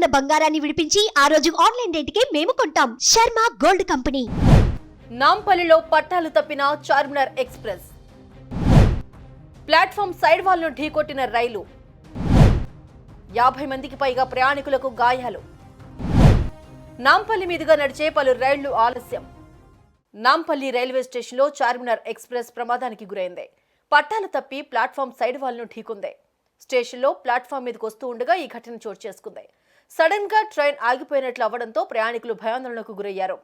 ఉన్న బంగారాన్ని విడిపించి ఆ రోజు ఆన్లైన్ రేటుకే మేము కొంటాం. Sharma gold company. నాంపల్లిలో పట్టాలు తప్పిన చార్మినార్ ఎక్స్ప్రెస్. ప్లాట్ఫామ్ సైడ్ వాల్ను ఢీకొట్టిన రైలు. యాభై మందికి పైగా ప్రయాణికులకు గాయాలు. నాంపల్లి మీదుగా నడిచే పలు రైళ్ళు ఆలస్యం. నాంపల్లి రైల్వే స్టేషన్లో చార్మినార్ ఎక్స్ప్రెస్ ప్రమాదానికి గురైంది. పట్టాలు తప్పి ప్లాట్ఫామ్ సైడ్ వాల్ను ఢీకుంది. స్టేషన్లో ప్లాట్ఫామ్ మీదకి వస్తూ ఉండగా ఈ ఘటన చోటు చేసుకుంది. సడన్గా ట్రైన్ ఆగిపోయినట్లు అవ్వడంతో ప్రయాణికులు భయాందోళనకు గురయ్యారు.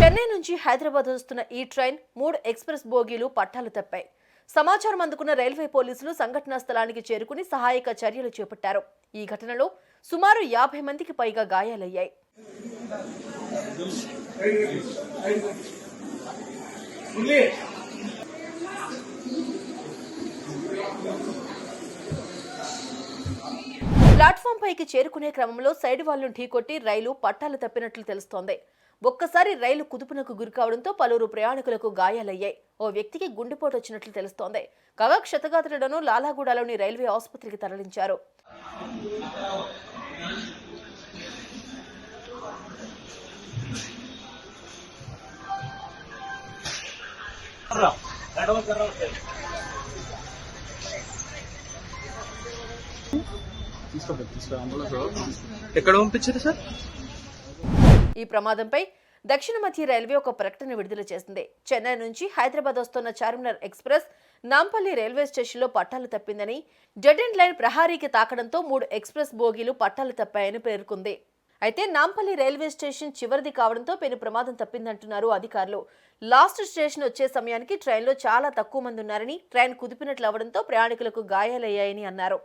చెన్నై నుంచి హైదరాబాద్ వస్తున్న ఈ ట్రైన్ మూడు ఎక్స్ప్రెస్ బోగీలు పట్టాలు తప్పాయి. సమాచారం అందుకున్న రైల్వే పోలీసులు సంఘటనా స్థలానికి చేరుకుని సహాయక చర్యలు చేపట్టారు. ఈ ఘటనలో సుమారు యాభై మందికి పైగా గాయాలయ్యాయి. ప్లాట్ఫామ్ పైకి చేరుకునే క్రమంలో సైడ్ వాల్ను ఢీకొట్టి రైలు పట్టాలు తప్పినట్లు తెలుస్తోంది. ఒక్కసారి రైలు కుదుపునకు గురి కావడంతో పలువురు ప్రయాణికులకు గాయాలయ్యాయి. ఓ వ్యక్తికి గుండెపోటు వచ్చినట్లు తెలుస్తోంది. కాగా క్షతగాత్రులను లాలాగూడలోని రైల్వే ఆసుపత్రికి తరలించారు. ఎక్కడ పంపించారు సార్? ఈ ప్రమాదంపై దక్షిణ మధ్య రైల్వే ఒక ప్రకటన విడుదల చేసింది. చెన్నై నుంచి హైదరాబాద్ వస్తున్న చార్మినార్ ఎక్స్ప్రెస్ నాంపల్లి రైల్వే స్టేషన్లో పట్టాలు తప్పిందని డెడ్ లైన్ ప్రహారీకి తాకడంతో మూడు ఎక్స్ప్రెస్ బోగీలు పట్టాలు తప్పాయని పేర్కొంది. అయితే నాంపల్లి రైల్వే స్టేషన్ చివరిది కావడంతో పెను ప్రమాదం తప్పిందంటున్నారు అధికారులు. లాస్ట్ స్టేషన్ వచ్చే సమయానికి ట్రైన్లో చాలా తక్కువ మంది ఉన్నారని ట్రైన్ కుదిపినట్లు అవడంతో ప్రయాణికులకు గాయాలయ్యాయని అన్నారు.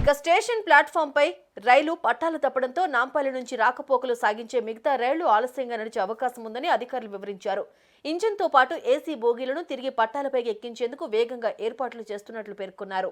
ఇక స్టేషన్ ప్లాట్ఫామ్ పై రైలు పట్టాలు తప్పడంతో నాంపల్లి నుంచి రాకపోకలు సాగించే మిగతా రైళ్ళు ఆలస్యంగా నడిచే అవకాశం ఉందని అధికారులు వివరించారు. ఇంజిన్తో పాటు ఏసీ బోగీలను తిరిగి పట్టాలపైకి ఎక్కించేందుకు వేగంగా ఏర్పాట్లు చేస్తున్నట్లు పేర్కొన్నారు.